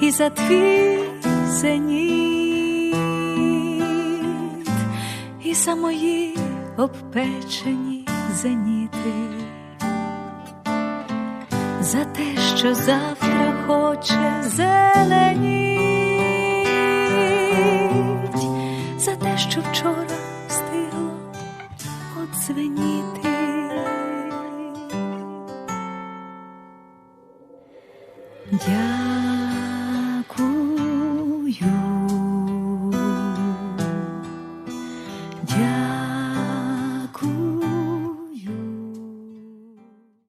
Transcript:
і за твій зеніт, і за мої обпечені зеніти, за те, що завтра хоче зеленіть, за те, що вчора встигло одзвеніти. Дякую